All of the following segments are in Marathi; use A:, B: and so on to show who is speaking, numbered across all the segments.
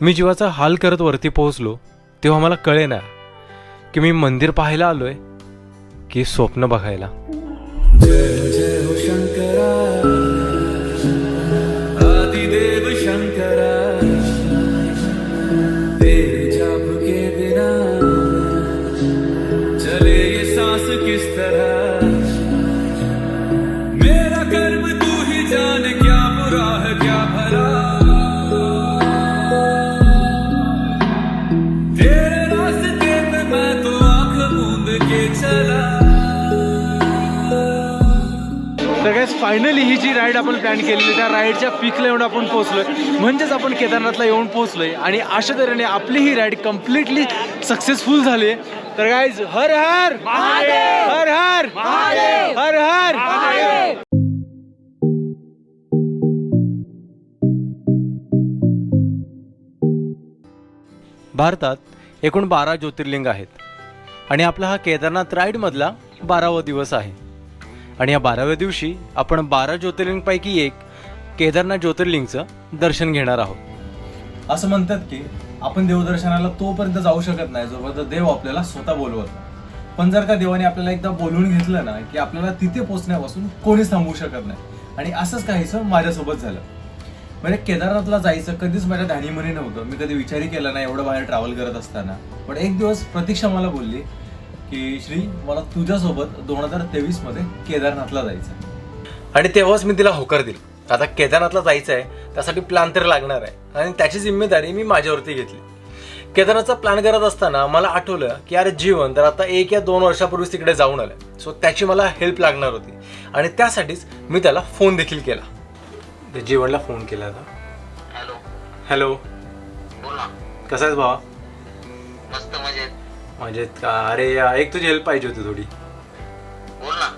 A: मी जीवाचा हाल करत वरती पोहोचलो तेव्हा मला कळे ना की मी मंदिर पाहायला आलोय की स्वप्न बघायला.
B: हो, तर
A: गॅस फायनली ही जी राईड आपण प्लॅन केलेली त्या राईडच्या पीकला येऊन आपण पोहोचलोय. म्हणजेच आपण केदारनाथला येऊन पोहोचलोय. आणि अशा तऱ्हेने आपली ही राईड कम्प्लिटली सक्सेसफुल झाली आहे तर गाईज हर हर! हर हर! हर हर! भारतात एकूण बारा ज्योतिर्लिंग आहेत. आणि आपला हा केदारनाथ राईडमधला बारावा दिवस आहे. आणि या बाराव्या दिवशी आपण बारा ज्योतिर्लिंगपैकी एक केदारनाथ ज्योतिर्लिंगचं दर्शन घेणार आहोत.
C: असं म्हणतात की आपण देवदर्शनाला तोपर्यंत जाऊ शकत नाही जोपर्यंत देव आपल्याला स्वतः बोलवत नाही. पण जर का देवाने आपल्याला एकदा बोलवून घेतलं ना की आपल्याला तिथे पोचण्यापासून कोणीच थांबवू शकत नाही. आणि असंच काहीसं माझ्यासोबत झालं. म्हणजे केदारनाथला जायचं कधीच माझ्या ध्यानीमनी नव्हतं. मी कधी विचारही केला नाही एवढं बाहेर ट्रॅव्हल करत असताना. पण एक दिवस प्रतीक्षा मला बोलली की श्री मला तुझ्यासोबत दोन हजार तेवीसमध्ये केदारनाथला जायचं
A: आणि तेव्हाच मी तिला होकार दिली. आता केदारनाथला जायचं आहे त्यासाठी प्लॅन तर लागणार आहे. आणि त्याची जिम्मेदारी मी माझ्यावरती घेतली. केदारनाथचा प्लॅन करत असताना मला आठवलं की यार जीवन तर आता एक या दोन वर्षापूर्वीच तिकडे जाऊन आलं सो त्याची मला हेल्प लागणार होती. आणि त्यासाठीच मी त्याला फोन देखील केला. जीवनला फोन केला होता
D: हॅलो
A: हॅलो
D: बोल.
A: कसा आहेस भावा?
D: मस्त मजेत.
A: म्हणजे का अरे एक तुझी हेल्प पाहिजे होती थोडी.
D: बोल ना.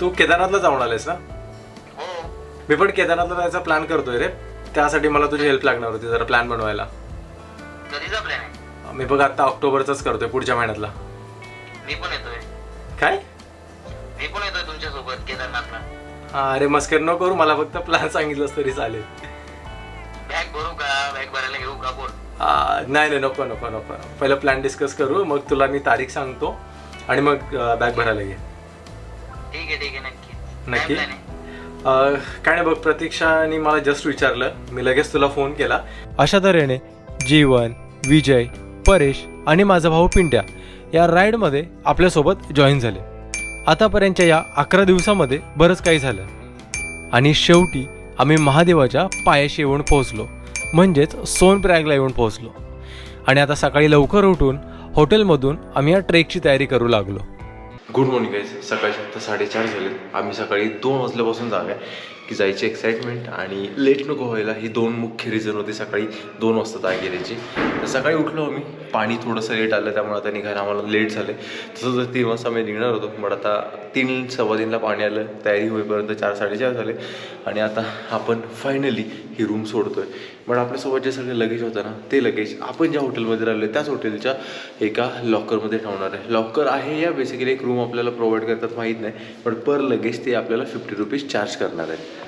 A: तू केदारनाथला जाऊन आलेस ना?
D: हो.
A: मी पण केदारनाथला जायचा प्लॅन करतोय रे. त्यासाठी मला तुझी हेल्प लागणार होती जरा प्लॅन बनवायला.
D: कधीचा प्लॅन आहे?
A: मी बघ आता ऑक्टोबरचाच करतोय पुढच्या महिन्यातला.
D: मी पण येतोय.
A: काय?
D: मी पण येतोय तुमच्यासोबत केदारनाथला.
A: हा, अरे मस्कर न करू मला फक्त प्लॅन सांगितलंस तरी चालेल.
D: बॅग भरू का? बॅग भरायला घेऊ का? बोल.
A: नाही नाही नको नको नको. पहिलं प्लॅन डिस्कस करू मग तुला मी तारीख सांगतो आणि मग बॅग भरायला घे
D: ठीक आहे ठीक आहे नक्की.
A: नक्की?
D: काय
A: नाही बघ प्रतीक्षाने मला जस्ट विचारलं. मी लगेच तुला फोन केला. अशा तऱ्हेने जीवन विजय परेश आणि माझा भाऊ पिंट्या या राईडमध्ये आपल्यासोबत जॉईन झाले. आतापर्यंतच्या या अकरा दिवसामध्ये बरंच काही झालं. आणि शेवटी आम्ही महादेवाच्या पायाशी येऊन पोहोचलो. म्हणजेच सोनप्रयागला येऊन पोहोचलो. आणि आता सकाळी लवकर उठून हॉटेलमधून आम्ही या ट्रेकची तयारी करू लागलो.
E: गुड मॉर्निंग गाईज सकाळी आता साडेचार झाले. आम्ही सकाळी दोन वाजल्यापासून जागा आहे की जायची एक्साइटमेंट आणि लेट नको व्हायला ही दोन मुख्य रिझन होती सकाळी दोन वाजता जाग गेल्याची तर सकाळी उठलो आम्ही. पाणी थोडंसं लेट आलं त्यामुळे आता निघायला आम्हाला लेट झाले. तसं तर तीन वाजता आम्ही निघणार होतो बट आता तीन सव्वा तीनला पाणी आलं. तयारी होईपर्यंत चार साडेचार झाले. आणि आता आपण फायनली ही रूम सोडतोय. बट आपल्यासोबत जे सगळे लगेज होतं ना ते लगेज. आपण ज्या हॉटेलमध्ये राहिलो त्याच हॉटेलच्या एका लॉकरमध्ये ठेवणार आहे. लॉकर आहे या बेसिकली एक रूम आपल्याला प्रोव्हाइड करतात माहीत नाही. पण पर लगेज ते आपल्याला फिफ्टी रुपीज चार्ज करणार आहे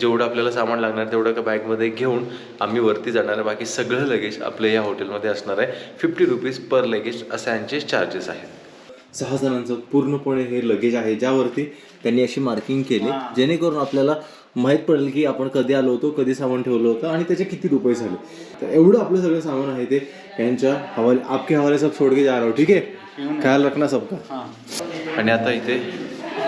E: जेवढं आपल्याला सामान लागणार तेवढं का बॅगमध्ये घेऊन आम्ही वरती जाणार आहे. बाकी सगळं लगेज आपलं या हॉटेलमध्ये असणार आहे. फिफ्टी रुपीज पर लगेज असे यांचे चार्जेस आहेत.
C: सहा जणांचं पूर्णपणे हे लगेज आहे. ज्यावरती त्यांनी अशी मार्किंग केली जेणेकरून आपल्याला माहीत पडेल की आपण कधी आलो होतो कधी सामान ठेवलं होतं आणि त्याचे किती रुपये झाले. तर एवढं आपलं सगळं सामान आहे ते यांच्या हवाले आपके हवाले सब छोड के जा रहा हो ठीक आहे? ख्याल रखना सबका.
E: आणि आता इथे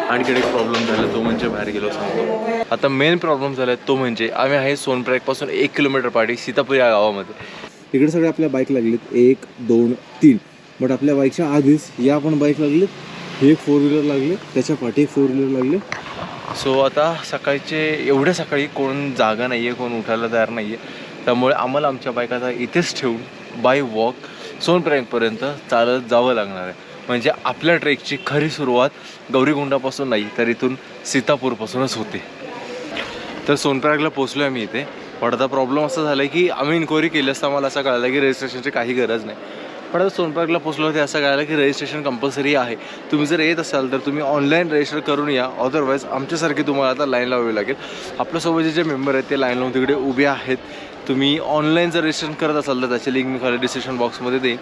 E: आणखीन एक प्रॉब्लेम झाला तो म्हणजे बाहेर गेलो सांगतो. आता मेन प्रॉब्लेम झाला तो म्हणजे आम्ही आहे सोनप्रयागपासून एक किलोमीटर पाठी सीतापूर या गावामध्ये.
C: इकडे सगळे आपल्या बाईक लागलेत एक दोन तीन. बट आपल्या बाईकच्या आधीच या पण बाईक लागलेत हे एक फोर व्हीलर लागले त्याच्या पाठी एक फोर व्हीलर लागले.
E: सो आता सकाळचे एवढ्या सकाळी कोण जागा नाही आहे कोण उठायला तयार नाही आहे त्यामुळे आम्हाला आमच्या बाईक आता इथेच ठेवून बाय वॉक सोनप्रॅकपर्यंत चालत जावं लागणार आहे. म्हणजे आपल्या ट्रेकची खरी सुरुवात गौरीगुंडापासून नाही तर इथून सीतापूरपासूनच होते. तर सोनप्रॅगला पोचलो आहे मी इथे. पण आता प्रॉब्लेम असा झाला आहे की आम्ही इन्क्वायरी केली असता मला असं कळलं की रजिस्ट्रेशनची काही गरज नाही. पण आता सोनपार्कला पोचलो होते असं कळालं की रजिस्ट्रेशन कंपल्सरी आहे. तुम्ही जर येत असाल तर तुम्ही ऑनलाईन रजिस्टर करून या. अदरवाईज आमच्यासारखे तुम्हाला आता लाईन लावावी लागेल. आपल्यासोबतचे जे मेंबर आहेत ते लाईन लावून तिकडे उभे आहेत. तुम्ही ऑनलाईन जर रजिस्ट्रेशन करत असाल तर त्याची लिंक मी खाली डिस्क्रिप्शन बॉक्समध्ये देईन.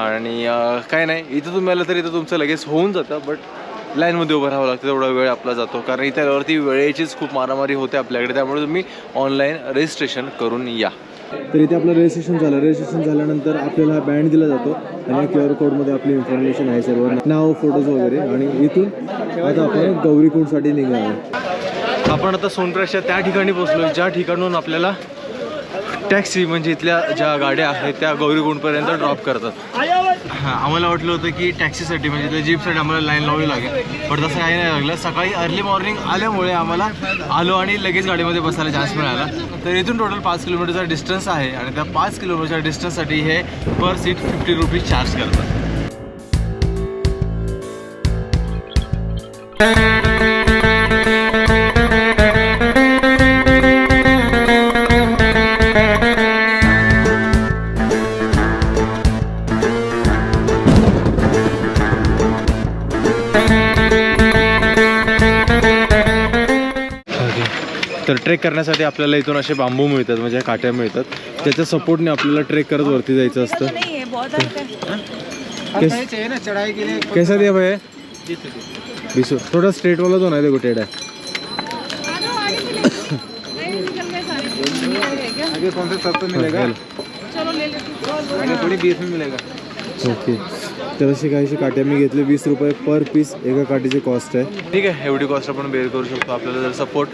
E: आणि काय नाही इथं तुम्ही आलं तर इथं तुमचं लगेच होऊन जातं बट लाईनमध्ये उभं राहावं लागतं तेवढा वेळ आपला जातो. कारण इथे वेळेचीच खूप मारामारी होते आपल्याकडे त्यामुळे तुम्ही ऑनलाईन रजिस्ट्रेशन करून या.
C: तर इथे आपलं रजिस्ट्रेशन झालं. रजिस्ट्रेशन झाल्यानंतर आपल्याला बँड दिला जातो आणि क्यू आर कोडमध्ये आपली इन्फॉर्मेशन आहे सर्व. नाव फोटोज वगैरे. आणि इथून आता आपण गौरीकुंडसाठी निघालो
E: आपण आता सोनप्राशच्या त्या ठिकाणी पोहोचलो ज्या ठिकाणून आपल्याला टॅक्सी म्हणजे इथल्या ज्या गाड्या आहेत त्या गौरीकुंडपर्यंत ड्रॉप करतात. हां आम्हाला वाटलं होतं की टॅक्सीसाठी म्हणजे त्या जीपसाठी आम्हाला लाईन लावावी लागेल. पण तसं काही नाही लागलं. सकाळी अर्ली मॉर्निंग आल्यामुळे आम्हाला आलो आणि लगेच गाडीमध्ये बसायला चान्स मिळाला. तर इथून टोटल पाच किलोमीटरचा डिस्टन्स आहे आणि त्या पाच किलोमीटरच्या डिस्टन्ससाठी हे per seat fifty rupees charge करतात. तर ट्रेक करण्यासाठी आपल्याला इथून असे बांबू मिळतात म्हणजे काट्या मिळतात. त्याच्या सपोर्टने आपल्याला ट्रेक करत वरती जायचं असतं.
F: नहीं है? बहुत हल्का
C: कैस- कैसा दिया भैया. बीस थोड़ा स्ट्रेट वाला तो नहीं देखो टेढ़ा
F: नहीं निकल गए सारे. ये क्या?
C: आगे कौन सा सस्ता मिलेगा?
F: चलो ले लेते
C: थोड़ी बीस में मिलेगा. ओके. तर अशी काहीशी काट्या मी घेतले वीस रुपये पर पीस एका काठीची कॉस्ट आहे.
E: ठीक आहे एवढी कॉस्ट आपण बेअर करू शकतो. आपल्याला जर सपोर्ट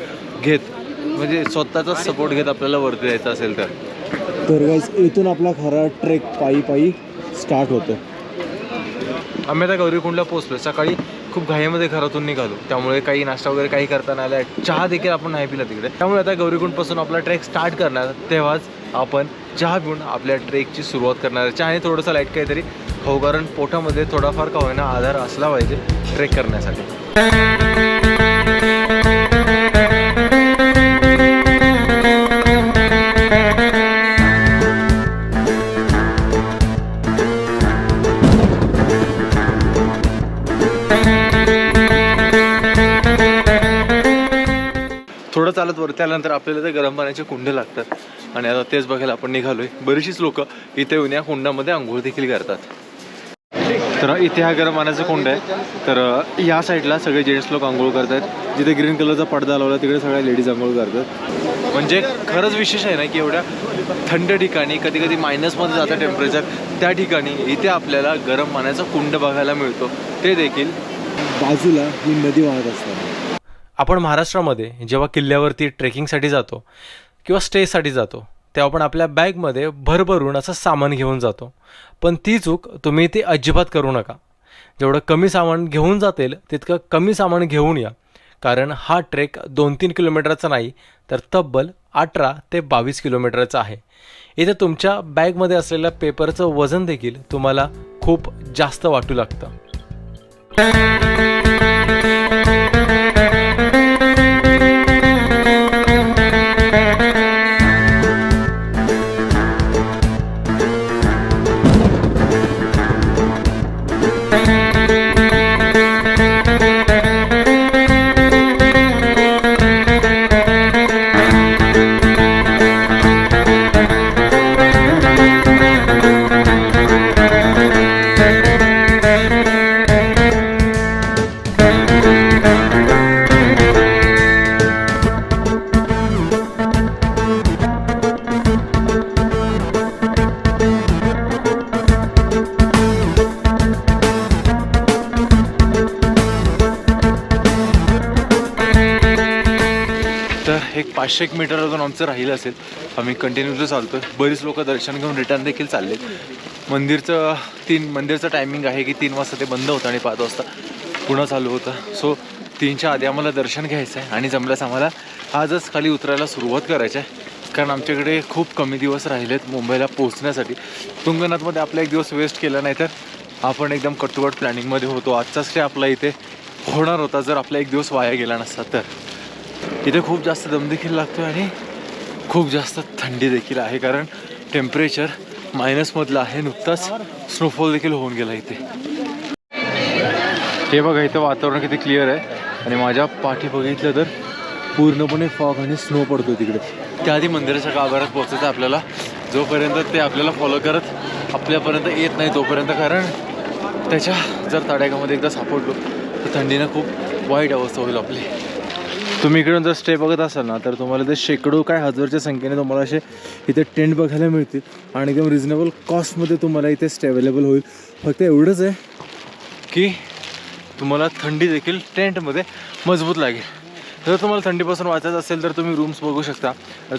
E: घेत म्हणजे स्वतःचाच सपोर्ट घेत आपल्याला वरती जायचं असेल तर.
C: तर गाईज इथून आपला खरा ट्रेक पायी पायी स्टार्ट होतो.
E: आम्ही आता गौरीकुंडला पोहोचलो सकाळी खूप घाईमध्ये घरातून निघालो. त्यामुळे काही नाश्ता वगैरे काही करता नाही आला. चहा देखील आपण नाही पिला तिकडे. त्यामुळे आता गौरीकुंडपासून आपला ट्रेक स्टार्ट करणार. तेव्हाच आपण चहा पिऊन आपल्या ट्रेकची सुरुवात करणार. आहे चहाने थोडंसं लाइट काहीतरी हो कारण पोटामध्ये थोडाफार का होईना आधार असला पाहिजे ट्रेक करण्यासाठी. चालत वरती आल्यानंतर आपल्याला ते गरम पाण्याचे कुंड लागतात. आणि आता तेच बघायला आपण निघालोय. बरीचशीच लोक इथे येऊन या कुंडामध्ये आंघोळ देखील करतात. तर इथे हा गरम पाण्याचा कुंड आहे. तर या साईडला सगळे जेंट्स लोक आंघोळ करतात जिथे ग्रीन कलरचा पडदा लावला तिकडे सगळ्या लेडीज आंघोळ करतात. म्हणजे खरंच विशेष आहे ना की एवढ्या थंड ठिकाणी कधी कधी मायनसमध्ये जातं टेम्परेचर त्या ठिकाणी इथे आपल्याला गरम पाण्याचा कुंड बघायला मिळतो. ते देखील
C: बाजूला ही नदी वाहत असतात.
A: आपण महाराष्ट्रामध्ये जेव्हा किल्ल्यावरती ट्रेकिंगसाठी जातो किंवा स्टेसाठी जातो तेव्हा आपण आपल्या बॅगमध्ये भरभरून असं सामान घेऊन जातो. पण ती चूक तुम्ही ती अजिबात करू नका. जेवढं कमी सामान घेऊन जातील तितकं कमी सामान घेऊन या. कारण हा ट्रेक दोन तीन किलोमीटरचा नाही तर तब्बल अठरा ते बावीस किलोमीटरचा आहे. इथे तुमच्या बॅगमध्ये असलेल्या पेपरचं वजन देखील तुम्हाला खूप जास्त वाटू लागतं.
E: एक पाचशे एक मीटर अजून आमचं राहिलं असेल. आम्ही कंटिन्युअसली चालतो आहे बरीच लोक दर्शन घेऊन रिटर्न देखील चालले मंदिरचं तीन मंदिरचं टायमिंग आहे की तीन वाजता ते बंद होतं आणि पाच वाजता पुन्हा चालू होतं. सो तीनच्या आधी आम्हाला दर्शन घ्यायचं आहे आणि जमल्यास आम्हाला आजच खाली उतरायला सुरुवात करायची आहे. कारण आमच्याकडे खूप कमी दिवस राहिलेत मुंबईला पोहोचण्यासाठी. तुंगनाथमध्ये आपला एक दिवस वेस्ट केला नाही तर आपण एकदम कटुवट प्लॅनिंगमध्ये होतो. आजचाच ते आपला इथे होणार होता जर आपला एक दिवस वाया गेला नसता तर. इथे खूप जास्त दम देखील लागतो आणि खूप जास्त थंडी देखील आहे कारण टेम्परेचर मायनसमधलं आहे नुकताच स्नोफॉल देखील होऊन गेला इथे. हे बघा इथं वातावरण किती क्लिअर आहे. आणि माझ्या पाठी बघितलं तर पूर्णपणे फॉग आणि स्नो पडतो तिकडे. त्याआधी मंदिराच्या गाभाऱ्यात पोहोचायचं आपल्याला. जोपर्यंत ते आपल्याला फॉलो करत आपल्यापर्यंत येत नाही तोपर्यंत कारण त्याच्या जर तडाख्यामध्ये एकदा सापडलो तर थंडीनं खूप वाईट अवस्था होईल आपली. तुम्ही इकडून जर स्टे बघत असाल ना तर तुम्हाला ते शेकडो काय हजारच्या संख्येने तुम्हाला असे इथे टेंट बघायला मिळतील आणि एकदम रिजनेबल कॉस्टमध्ये तुम्हाला इथे स्टे अवेलेबल होईल. फक्त एवढंच आहे की तुम्हाला थंडी देखील टेंटमध्ये मजबूत लागेल. जर तुम्हाला थंडीपासून वाचायचं असेल तर तुम्ही रूम्स बघू शकता.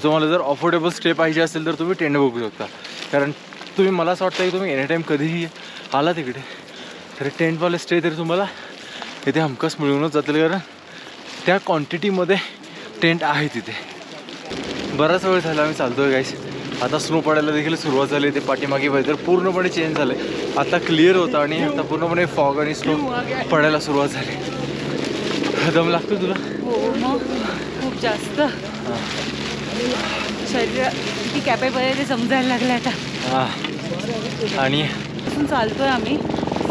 E: तुम्हाला जर अफोर्डेबल स्टे पाहिजे असेल तर तुम्ही टेंट बघू शकता. कारण तुम्ही मला असं वाटतं की तुम्ही एनी टाईम कधीही आला तिकडे तरी टेंटवाले स्टे तरी तुम्हाला इथे हमखास मिळूनच जातील. कारण त्या क्वांटिटीमध्ये टेंट आहे तिथे. बराच वेळ झाला आम्ही चालतोय गाईस आता स्नो पडायला देखील सुरुवात झाली ते पाठीमागे वेदर पूर्णपणे चेंज झालं आता क्लिअर होतं आणि आता पूर्णपणे फॉग आणि स्नो पडायला सुरुवात झाली. दम लागतो तुला?
F: हो मग खूप जास्त. शरीर किती कॅपेबल आहे ते समजायला लागलं आता.
E: हां. आणि?
F: चालतोय आम्ही.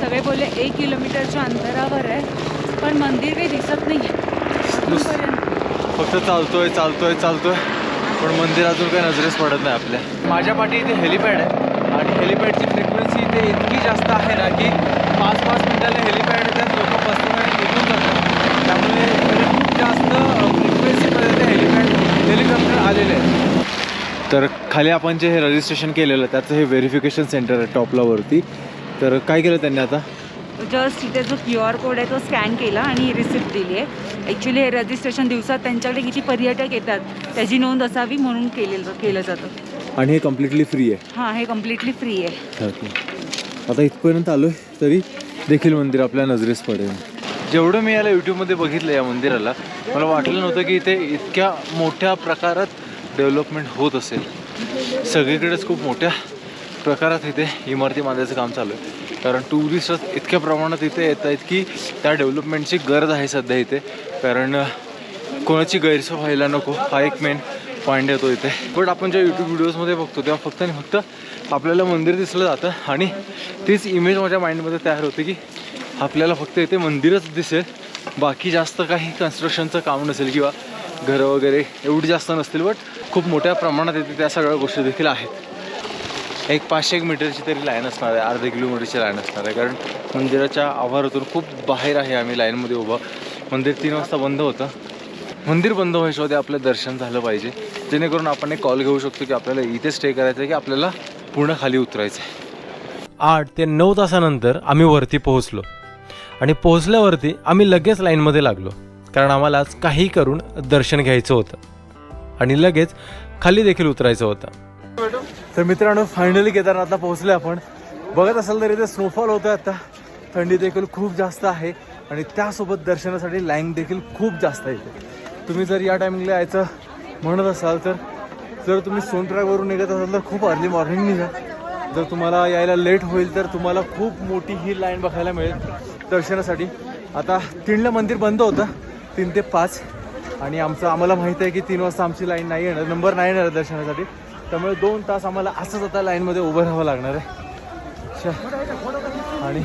F: सगळे बोलले एक किलोमीटरच्या अंतरावर आहे. पण मंदिर काही दिसत नाही नुस
E: फक्त चालतोय चालतोय चालतोय. पण मंदिर अजून काही नजरेस पडत नाही आपल्या. माझ्या पाठी इथे हेलिपॅड आहे. आणि हेलिपॅडची फ्रिक्वेन्सी इथे इतकी जास्त आहे ना की पाच पाच मिनिटाला हेलिपॅड येतात लोक बसतात आणि निघून जातात. त्यामुळे खूप जास्त फ्रिक्वेन्सीपर्यंत हेलिपॅड हेलिकॉप्टर आलेले आहे तर खाली आपण जे हे रजिस्ट्रेशन केलेलं त्याचं हे व्हेरिफिकेशन सेंटर आहे टॉपला वरती. तर काय केलं त्यांनी आता?
F: जस्ट इथे जो क्यू आर कोड आहे तो स्कॅन केला आणि रिसिप्ट दिली आहे. ॲक्च्युली हे रजिस्ट्रेशन दिवसात त्यांच्याकडे किती पर्यटक येतात त्याची नोंद असावी म्हणून केलेलं केलं जातं.
E: आणि हे कम्प्लिटली फ्री आहे.
F: हां हे कम्प्लिटली फ्री आहे.
E: ओके आता इथपर्यंत आलो आहे तरी देखील मंदिर आपल्या नजरेस पडेल जेवढं मी याला यूट्यूबमध्ये बघितलं या मंदिराला मला वाटलं नव्हतं की इथे इतक्या मोठ्या प्रकारात डेव्हलपमेंट होत असेल. सगळीकडेच खूप मोठ्या प्रकारात इथे इमारती बांधायचं काम चालू आहे. कारण टुरिस्ट इतक्या प्रमाणात इथे येत आहेत की त्या डेव्हलपमेंटची गरज आहे सध्या इथे. कारण कोणाची गैरसोय व्हायला नको. हा एक मेन पॉईंट येतो इथे. बट आपण ज्या यूट्यूब व्हिडिओजमध्ये बघतो तेव्हा फक्त आणि फक्त आपल्याला मंदिर दिसलं जातं. आणि तीच इमेज माझ्या माइंडमध्ये तयार होते की आपल्याला फक्त इथे मंदिरच दिसेल. बाकी जास्त काही कन्स्ट्रक्शनचं काम नसेल किंवा घरं वगैरे एवढी जास्त नसतील. बट खूप मोठ्या प्रमाणात इथे त्या सगळ्या गोष्टी देखील आहेत. एक पाचशे एक मीटरची तरी लाईन असणार आहे अर्धा किलोमीटरची लाईन असणार आहे. कारण मंदिराच्या आवारातून खूप बाहेर आहे आम्ही लाईनमध्ये उभं. मंदिर तीन वाजता बंद होतं. मंदिर बंद व्हायच्या आधी आपलं दर्शन झालं पाहिजे. जेणेकरून आपण एक कॉल घेऊ शकतो की आपल्याला इथे स्टे करायचं आहे की आपल्याला पूर्ण खाली उतरायचं आहे.
A: आठ ते नऊ तासानंतर आम्ही वरती पोहोचलो. आणि पोहोचल्यावरती आम्ही लगेच लाईनमध्ये लागलो. कारण आम्हाला आज काही करून दर्शन घ्यायचं होतं. आणि लगेच खाली देखील उतरायचं होतं.
E: तर मित्रांनो फायनली केदारनाथला पोहोचले आपण. बघत असाल तर इथे स्नोफॉल होतं आता. थंडी देखील खूप जास्त आहे आणि त्यासोबत दर्शनासाठी लाईन देखील खूप जास्त आहे इथे. तुम्ही जर या टायमिंगला यायचं म्हणत असाल तर जर तुम्ही सोनप्रयागवरून निघत असाल तर खूप अर्ली मॉर्निंग निघा. जर तुम्हाला यायला लेट होईल तर तुम्हाला खूप मोठी ही लाईन बघायला मिळेल दर्शनासाठी. आता तीनला मंदिर बंद होतं तीन ते पाच. आणि आमचं आम्हाला माहीत आहे की तीन वाजता आमची लाईन नाही येणार नंबर नाही येणार दर्शनासाठी. त्यामुळे दोन तास आम्हाला असंच आता लाईनमध्ये उभं राहावं लागणार आहे. आणि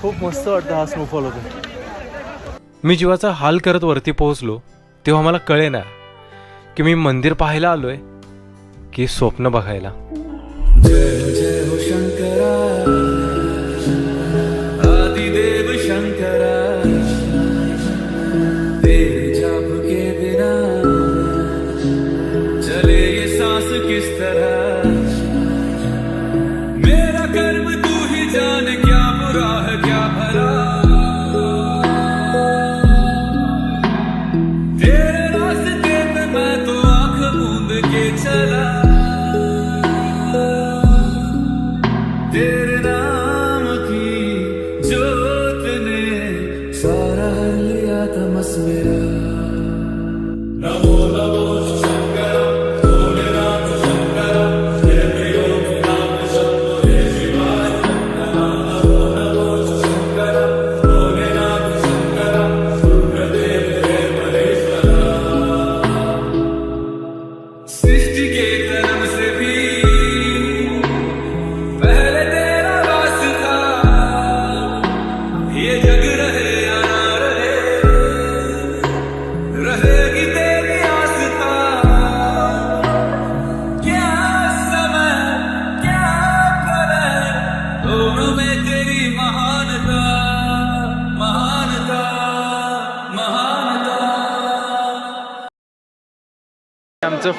E: खूप मस्त वाटतं हा स्नोफॉल होतो
A: मी जीवाचा हाल करत वरती पोहोचलो तेव्हा मला कळे ना की मी मंदिर पाहायला आलोय की स्वप्न बघायला.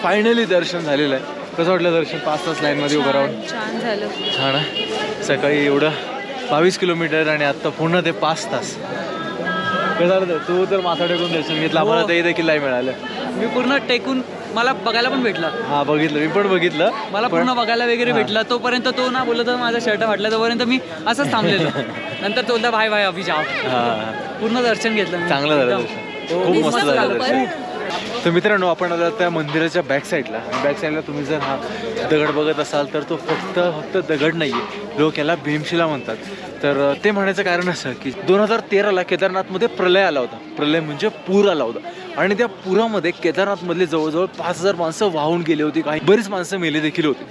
E: फायनली दर्शन झालेलं आहे. कसं वाटलं दर्शन? पाच तास लाईनमध्ये उभं राहून.
F: छान झालं.
E: छान आहे. सकाळी एवढं बावीस किलोमीटर आणि आत्ता पूर्ण ते पाच तास. कसं झालं तू? तर माथा टेकून दर्शन घेतलं. आम्हाला ते देखील नाही मिळालं.
G: मी पूर्ण टेकून मला बघायला पण भेटला.
E: हा बघितलं. मी पण बघितलं.
G: मला पूर्ण बघायला वगैरे भेटला. तोपर्यंत तो ना बोलत माझा शर्ट फाटला. तोपर्यंत मी असंच थांबलेलो. नंतर तो बोलला भाई भाई अभि
E: हा.
G: पूर्ण दर्शन घेतलं.
E: चांगलं झालं.
G: हो,
E: खूप मस्त झालं. दर्शन. तर मित्रांनो आपण आला त्या मंदिराच्या बॅक साईडला बॅक साईडला तुम्ही जर हा दगड बघत असाल तर तो फक्त फक्त दगड नाही आहे लोक याला भीमशिला म्हणतात. तर ते म्हणायचं कारण असं की दोन हजार तेराला केदारनाथमध्ये प्रलय आला होता. प्रलय म्हणजे पूर आला होता. आणि त्या पुरामध्ये केदारनाथमधले जवळजवळ पाच हजार माणसं वाहून गेली होती. काही बरीच माणसं मेले देखील होती.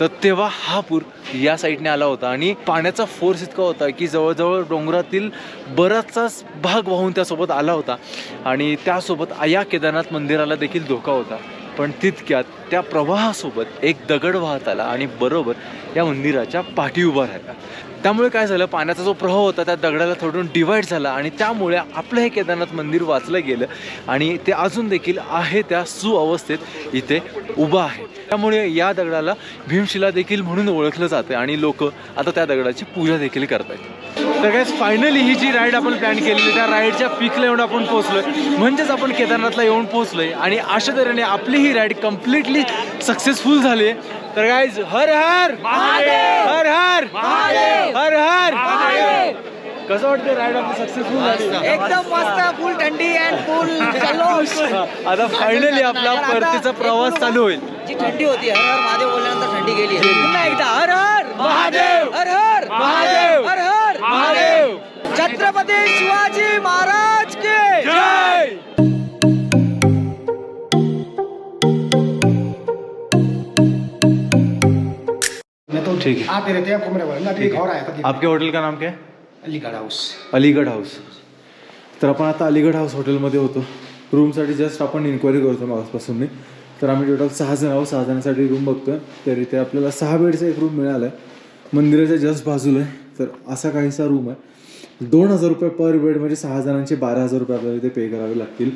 E: तर तेव्हा हा पूर या साईडने आला होता. आणि पाण्याचा फोर्स इतका होता की जवळजवळ डोंगरातील बराचसा भाग वाहून त्यासोबत आला होता. आणि त्यासोबत या केदारनाथ मंदिर मंदिराला देखील धोका होता. पण तितक्यात त्या प्रवाहासोबत एक दगड वाहत आला आणि बरोबर या मंदिराच्या पाठी उभा राहिला. त्यामुळे काय झालं? पाण्याचा जो प्रवाह होता त्या दगडाला थोडून डिवाईड झाला आणि त्यामुळे आपलं हे केदारनाथ मंदिर वाचलं गेलं आणि ते अजून देखील आहे त्या सुअवस्थेत इथे उभं आहे. त्यामुळे या दगडाला भीमशिला देखील म्हणून ओळखलं जातं आणि लोक आता त्या दगडाची पूजा देखील करतात तर काय फायनली ही जी राईड आपण प्लॅन केलेली त्या राईडच्या पीकला येऊन आपण पोहोचलोय. म्हणजेच आपण केदारनाथला येऊन पोहोचलोय. आणि अशा तऱ्हेने आपली ही राईड कम्प्लिटली सक्सेसफुल झाली आहे तर काय हर हर! हर हर! हर हर! कसं वाटतं राईड आपली सक्सेसफुल झाली?
G: एकदम मस्त. फुल थंडी अँड फुल
E: आता फायनली आपला परतीचा प्रवास चालू होईल.
G: जी थंडी होती हर हर महादेव बोलल्यानंतर थंडी गेली. पुन्हा एकदा हर हर!
E: महादेव!
G: हर हर
E: महादेव!
G: हर हर
E: महादेव!
G: छत्रपती शिवाजी महाराज के
E: जय!
C: मैं तो
E: ठीक है।
C: आते रहते हैं आपको मेरा ना अभी घर आया था
E: आपके हॉटेल का नाम क्या है?
C: अलीगढ़ हाउस।
E: अलीगड हाऊस तर आपण आता अलीगड हाऊस हॉटेलमध्ये होतो. रूमसाठी जस्ट आपण इन्क्वायरी करतो मागासपासून मी. तर आम्ही टोटल सहा जण आहोत. सहा जणांसाठी रूम बघतोय. तर इथे आपल्याला सहा बेडचा एक रूम मिळाला आहे मंदिराच्या जस्ट बाजूला आहे. तर असा काहीसा रूम आहे. दोन हजार रुपये पर बेड म्हणजे सहा जणांचे बारा हजार रुपये आपल्याला इथे पे करावे लागतील.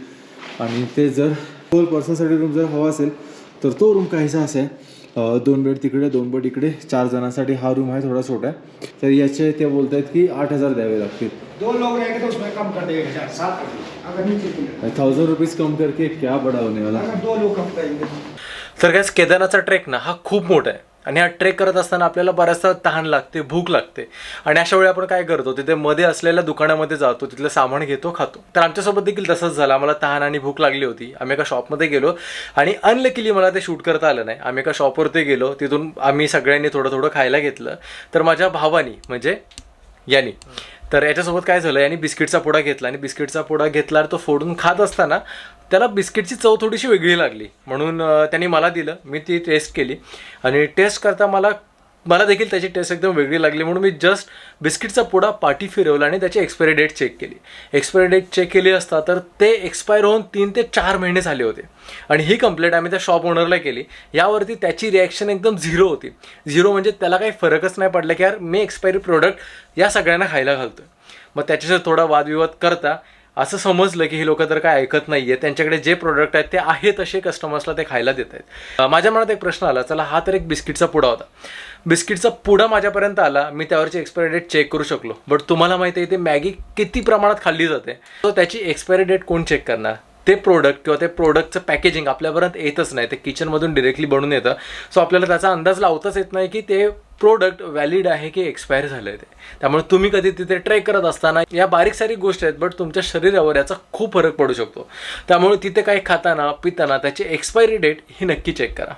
E: आणि ते जर फोर पर्सनसाठी रूम जर हवा असेल तर तो रूम काहीसा असा आहे दोन बेड तिकडे दोन बेड इकडे चार जणांसाठी हा रूम आहे थोडा छोटा. आहे तर याचे ते बोलत आहेत की आठ हजार द्यावे लागतील. थाउजंड रुपीज कम करके क्या बडा होने वाला.
H: तर काय केदारनाथचा ट्रेक ना हा खूप मोठा आहे. आणि हा ट्रेक करत असताना आपल्याला बराचसा तहान लागते भूक लागते. आणि अशा वेळी आपण काय करतो तिथे मध्ये असलेल्या दुकानामध्ये जातो तिथलं सामान घेतो खातो. तर आमच्यासोबत देखील तसंच झालं. आम्हाला तहान आणि भूक लागली होती. आम्ही एका शॉपमध्ये गेलो आणि अनलकीली मला ते शूट करता आलं नाही. आम्ही एका शॉपवरती गेलो. तिथून आम्ही सगळ्यांनी थोडं थोडं खायला घेतलं. तर माझ्या भावानी म्हणजे यांनी तर याच्यासोबत काय झालं याने बिस्किटचा पोडा घेतला. आणि बिस्किटचा पोडा घेतला तो फोडून खात असताना त्याला बिस्किटची चव थोडीशी वेगळी लागली. म्हणून त्यांनी मला दिलं. मी ती टेस्ट केली. आणि टेस्ट करता मला मला देखील त्याची टेस्ट एकदम वेगळी लागली म्हणून मी जस्ट बिस्किटचा पुडा पाठी फिरवला आणि त्याची एक्सपायरी डेट चेक केली. एक्सपायरी डेट चेक केली असता तर ते एक्सपायर होऊन तीन ते चार महिने झाले होते. आणि ही कंप्लेंट आम्ही त्या शॉप ओनरला केली. यावरती त्याची रिॲक्शन एकदम झिरो होती. झिरो म्हणजे त्याला काही फरकच नाही पडला की यार मी एक्सपायरी प्रोडक्ट या सगळ्यांना खायला घालतो मग त्याच्याशी थोडा वादविवाद करता असं समजलं की ही लोक तर काय ऐकत नाहीये. त्यांच्याकडे जे प्रोडक्ट आहेत ते आहे तसे कस्टमर्सला ते खायला देत आहेत. माझ्या मनात एक प्रश्न आला चला हा तर एक बिस्किटचा पुडा होता. बिस्किटचा पुडा माझ्यापर्यंत आला मी त्यावरची एक्सपायरी डेट चेक करू शकलो. बट तुम्हाला माहिती आहे ते मॅगी किती प्रमाणात खाल्ली जाते? सो त्याची एक्सपायरी डेट कोण चेक करणार? ते प्रोडक्ट किंवा ते प्रोडक्टचं पॅकेजिंग आपल्यापर्यंत येतच नाही. ते किचनमधून डिरेक्टली बनून येतं. सो आपल्याला त्याचा अंदाज लावताच येत नाही की ते प्रोडक्ट व्हॅलिड आहे की एक्सपायर झालं ते. त्यामुळे तुम्ही कधी तिथे ट्राय करत असताना या बारीक सारीक गोष्टी आहेत बट तुमच्या शरीरावर याचा खूप फरक पडू शकतो. त्यामुळे तिथे काही खाताना पिताना त्याची एक्सपायरी डेट ही नक्की चेक करा.